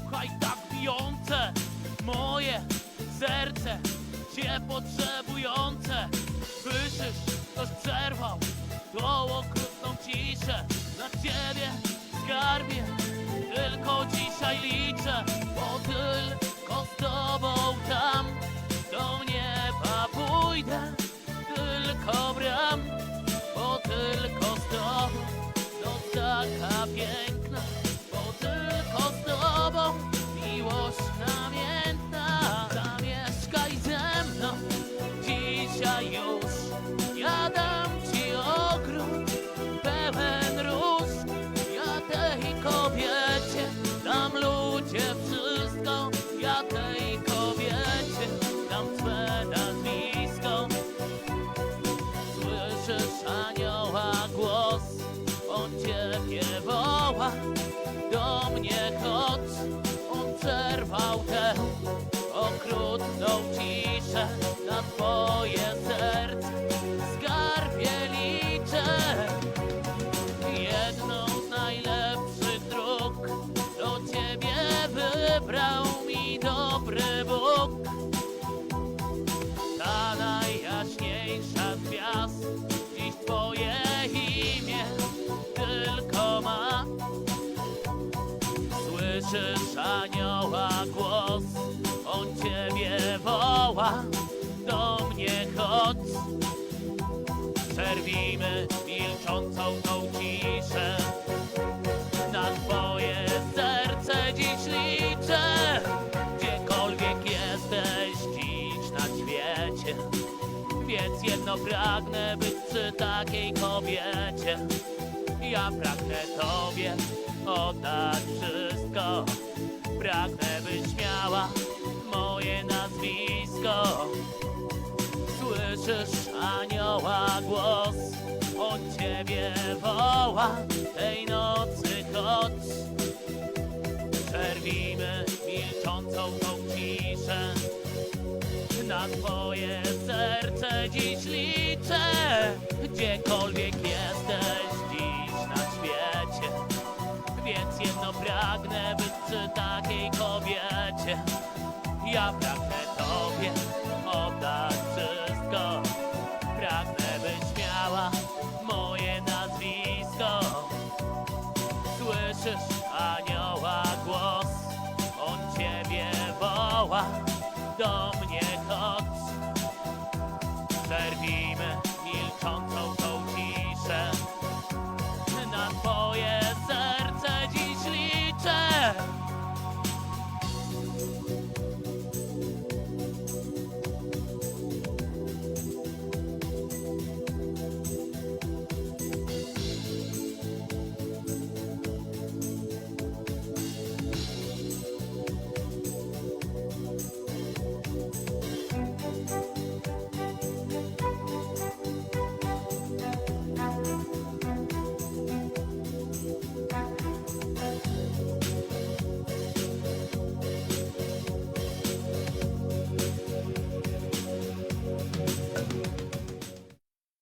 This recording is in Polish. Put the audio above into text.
Słuchaj tak bijące moje serce Cię potrzebujące. Słyszysz, ktoś przerwał tą okrutną ciszę. Na Ciebie skarbie tylko dzisiaj liczę Bo tylko z Tobą tam do nieba pójdę. Tylko brak ciebie woła Do mnie chodź, on przerwał tę okrutną ciszę. Na twoje serce skarbie liczę. Jedną z najlepszych dróg Do ciebie wybrał mi dobry Bóg Słyszysz anioła głos On ciebie woła Do mnie chodź. Przerwijmy milczącą tą ciszę Na twoje serce dziś liczę. Gdziekolwiek jesteś dziś na świecie Więc jedno pragnę być przy takiej kobiecie. Ja pragnę tobie oddać wszystko. Pragnę byś miała moje nazwisko. Słyszysz anioła głos On ciebie woła. Tej nocy chodź Przerwijmy milczącą tą ciszę. Na twoje serce dziś liczę Gdziekolwiek jesteś więc jedno pragnę być przy takiej kobiecie. Ja pragnę tobie.